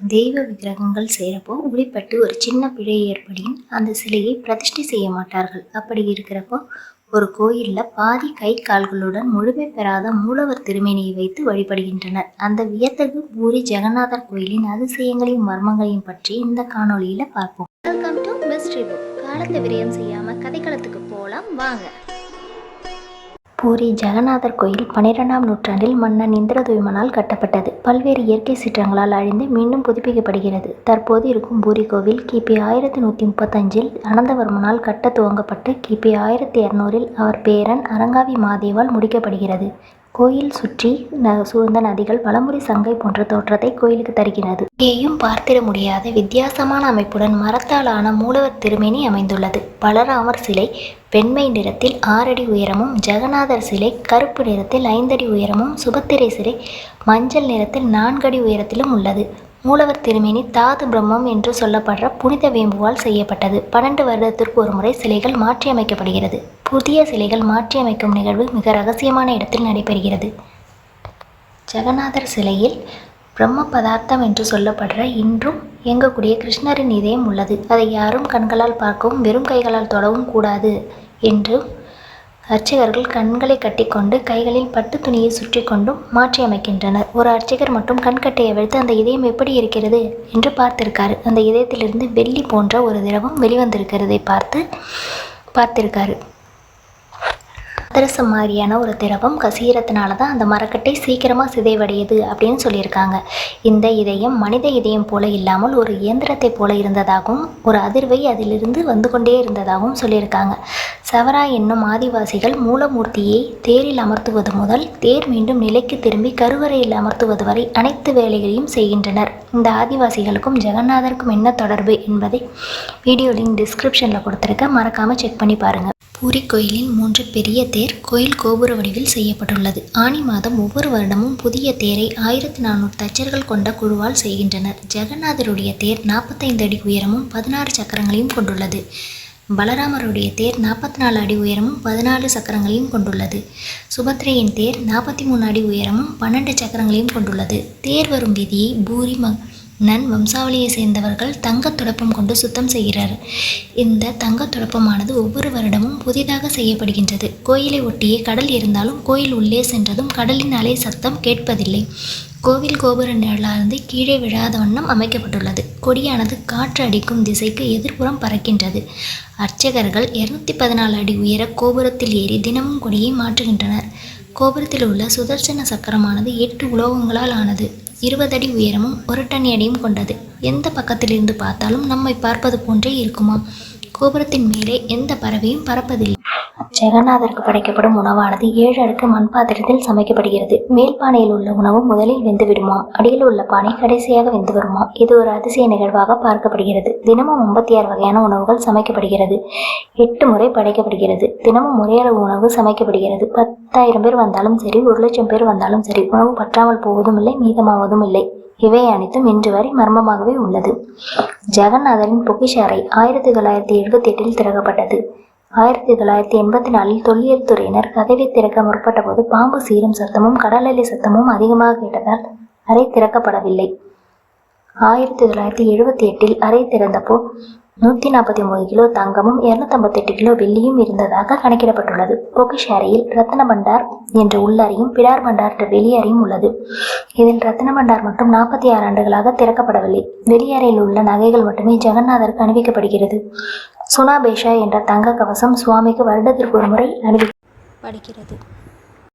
தெய்வ விக்கிரகங்கள் செய்கிறப்போ உளிப்பட்டு ஒரு சின்ன பிழை ஏற்படியும் அந்த சிலையை பிரதிஷ்டை செய்ய மாட்டார்கள். அப்படி இருக்கிறப்போ ஒரு கோயிலில் பாதி கை கால்களுடன் முழுமை பெறாத மூலவர் திருமேனியை வைத்து வழிபடுகின்றனர். அந்த வியத்தகு பூரி ஜெகநாதர் கோயிலின் அதிசயங்களையும் மர்மங்களையும் பற்றி இந்த காணொளியில் பார்ப்போம். வெல்கம் டு மிஸ்ட்ரி புக் காலத்தை விரயம் செய்யாமல் கதைக்களத்துக்கு போகலாம் வாங்க. பூரி ஜெகநாதர் கோயில் பன்னிரெண்டாம் நூற்றாண்டில் மன்னன் இந்திரதுயுமனால் கட்டப்பட்டது. பல்வேறு இயற்கை சீற்றங்களால் அழிந்து மீண்டும் புதுப்பிக்கப்படுகிறது. தற்போது இருக்கும் பூரி கோவில் கிபி ஆயிரத்தி நூற்றி முப்பத்தஞ்சில் அனந்தவர்மனால் கட்ட துவங்கப்பட்டு கிபி ஆயிரத்தி இரநூறில் அவர் பேரன் அரங்காவி மாதேவால் முடிக்கப்படுகிறது. கோயில் சுற்றி ந சூழ்ந்த நதிகள் பலமுறை சங்கை போன்ற தோற்றத்தை கோயிலுக்கு தருகிறது. இங்கேயும் பார்த்திட முடியாத வித்தியாசமான அமைப்புடன் மரத்தாலான மூலவர் திருமேனி அமைந்துள்ளது. பலராமர் சிலை வெண்மை நிறத்தில் ஆறடி உயரமும் ஜெகநாதர் சிலை கருப்பு நிறத்தில் ஐந்தடி உயரமும் சுபத்திரை சிலை மஞ்சள் நிறத்தில் நான்கடி உயரத்திலும் உள்ளது. மூலவர் திருமேனி தாது பிரம்மம் என்று சொல்லப்படுற புனித வேம்புவால் செய்யப்பட்டது. பன்னெண்டு வருடத்திற்கு ஒரு முறை சிலைகள் மாற்றியமைக்கப்படுகிறது. புதிய சிலைகள் மாற்றியமைக்கும் நிகழ்வு மிக ரகசியமான இடத்தில் நடைபெறுகிறது. ஜெகநாதர் சிலையில் பிரம்ம பதார்த்தம் என்று சொல்லப்படுற இன்றும் இயங்கக்கூடிய கிருஷ்ணரின் இதயம் உள்ளது. அதை யாரும் கண்களால் பார்க்கவும் வெறும் கைகளால் தொடவும் கூடாது என்றும் அர்ச்சகர்கள் கண்களை கட்டிக்கொண்டு கைகளில் பட்டு துணியை சுற்றி கொண்டும் மாற்றி அமைக்கின்றனர். ஒரு அர்ச்சகர் மட்டும் கண்கட்டையை வைத்து அந்த இதயம் எப்படி இருக்கிறது? என்று பார்த்திருக்காரு. அந்த இதயத்திலிருந்து வெள்ளி போன்ற ஒரு திரவம் வெளிவந்திருக்கிறதை பார்த்து பார்த்திருக்காரு. அதிரசம் மாதிரியான ஒரு திரவம் கசியறதுனால தான் அந்த மரக்கட்டை சீக்கிரமாக சிதைவடையுது அப்படின்னு சொல்லியிருக்காங்க. இந்த இதயம் மனித இதயம் போல இல்லாமல் ஒரு இயந்திரத்தை போல இருந்ததாகவும் ஒரு அதிர்வை அதிலிருந்து வந்து கொண்டே இருந்ததாகவும் சொல்லியிருக்காங்க. சவரா என்னும் ஆதிவாசிகள் மூலமூர்த்தியை தேரில் அமர்த்துவது முதல் தேர் மீண்டும் நிலைக்கு திரும்பி கருவறையில் அமர்த்துவது வரை அனைத்து வேலைகளையும் செய்கின்றனர். இந்த ஆதிவாசிகளுக்கும் ஜெகநாதருக்கும் என்ன தொடர்பு என்பதை வீடியோ லிங்க் டிஸ்கிரிப்ஷனில் கொடுத்துருக்க மறக்காமல் செக் பண்ணி பாருங்கள் பூரி கோயிலின் மூன்று பெரிய தேர் கோயில் கோபுர வடிவில் செய்யப்பட்டுள்ளது. ஆனி மாதம் ஒவ்வொரு வருடமும் புதிய தேரை ஆயிரத்தி நானூறு தச்சர்கள் கொண்ட குழுவால் செய்கின்றனர். ஜெகநாதருடைய தேர் நாற்பத்தைந்து அடி உயரமும் பதினாறு சக்கரங்களையும் கொண்டுள்ளது. பலராமருடைய தேர் நாற்பத்தி நாலு அடி உயரமும் பதினாலு சக்கரங்களையும் கொண்டுள்ளது. சுபத்ரையின் தேர் நாற்பத்தி மூணு அடி உயரமும் பன்னெண்டு சக்கரங்களையும் கொண்டுள்ளது. தேர் வரும் வீதியை பூரி ம நன் வம்சாவளியை சேர்ந்தவர்கள் தங்கத் துடப்பம் கொண்டு சுத்தம் செய்கிறார். இந்த தங்கத் துடப்பமானது ஒவ்வொரு வருடமும் புதிதாக செய்யப்படுகின்றது. கோயிலை ஒட்டியே கடல் இருந்தாலும் கோயில் உள்ளே சென்றதும் கடலின் அலை சத்தம் கேட்பதில்லை. கோவில் கோபுர நிழலானது கீழே விழாத வண்ணம் அமைக்கப்பட்டுள்ளது. கொடியானது காற்று அடிக்கும் திசைக்கு எதிர்ப்புறம் பறக்கின்றது. அர்ச்சகர்கள் இருநூத்தி பதினாலு அடி உயர கோபுரத்தில் ஏறி தினமும் கொடியை மாற்றுகின்றனர். கோபுரத்தில் உள்ள சுதர்சன சக்கரமானது எட்டு உலோகங்களால் ஆனது. இருபது அடி உயரமும் ஒரு டன் எடையும் கொண்டது. எந்த பக்கத்திலிருந்து பார்த்தாலும் நம்மை பார்ப்பது போன்றே இருக்குமாம். கோபுரத்தின் மேலே எந்த பறவையும் பறப்பதில்லை. ஜெகநாதருக்கு படைக்கப்படும் உணவானது ஏழு அடுக்கு மண் பாத்திரத்தில் சமைக்கப்படுகிறது. மேல் பானையில் உள்ள உணவு முதலில் வெந்து விடுமாம் அடியில் உள்ள பானை கடைசியாக வெந்து வருமாம் இது ஒரு அதிசய நிகழ்வாக பார்க்கப்படுகிறது. தினமும் ஐம்பத்தி ஆறு வகையான உணவுகள் சமைக்கப்படுகிறது. எட்டு முறை படைக்கப்படுகிறது. தினமும் ஒரே அளவு உணவு சமைக்கப்படுகிறது. பத்தாயிரம் பேர் வந்தாலும் சரி ஒரு லட்சம் பேர் வந்தாலும் சரி உணவு பற்றாமல் போவதும் இல்லை மீதமாவதும் இல்லை. இவை அனைத்தும் இன்று வரை மர்மமாகவே உள்ளது. ஜெகநாதரின் பொக்கிஷ அறை ஆயிரத்தி தொள்ளாயிரத்தி எழுபத்தி எட்டில் திறக்கப்பட்டது. ஆயிரத்தி தொள்ளாயிரத்தி எண்பத்தி நாலில் தொல்லியல் துறையினர் கதவை திறக்க முற்பட்ட போது பாம்பு சீரும் சத்தமும் கடல் அலை சத்தமும் அதிகமாக கேட்டதால் அறை திறக்கப்படவில்லை. ஆயிரத்தி தொள்ளாயிரத்தி எழுபத்தி எட்டில் அறை திறந்தப்போ நூற்றி நாற்பத்தி மூணு கிலோ தங்கமும் இரநூத்தம்பத்தெட்டு கிலோ வெள்ளியும் இருந்ததாக கணக்கிடப்பட்டுள்ளது. பொக்கிஷ் அறையில் ரத்ன பண்டார் என்ற உள்ளறையும் பிடார் பண்டார் என்ற வெளியறையும் உள்ளது. இதில் ரத்ன பண்டார் மட்டும் நாற்பத்தி ஆறு ஆண்டுகளாக திறக்கப்படவில்லை. வெளியறையில் உள்ள நகைகள் மட்டுமே ஜெகநாதருக்கு அணிவிக்கப்படுகிறது. சுனாபேஷா என்ற தங்க கவசம் சுவாமிக்கு வருடத்திற்கு ஒரு முறை படிக்கிறது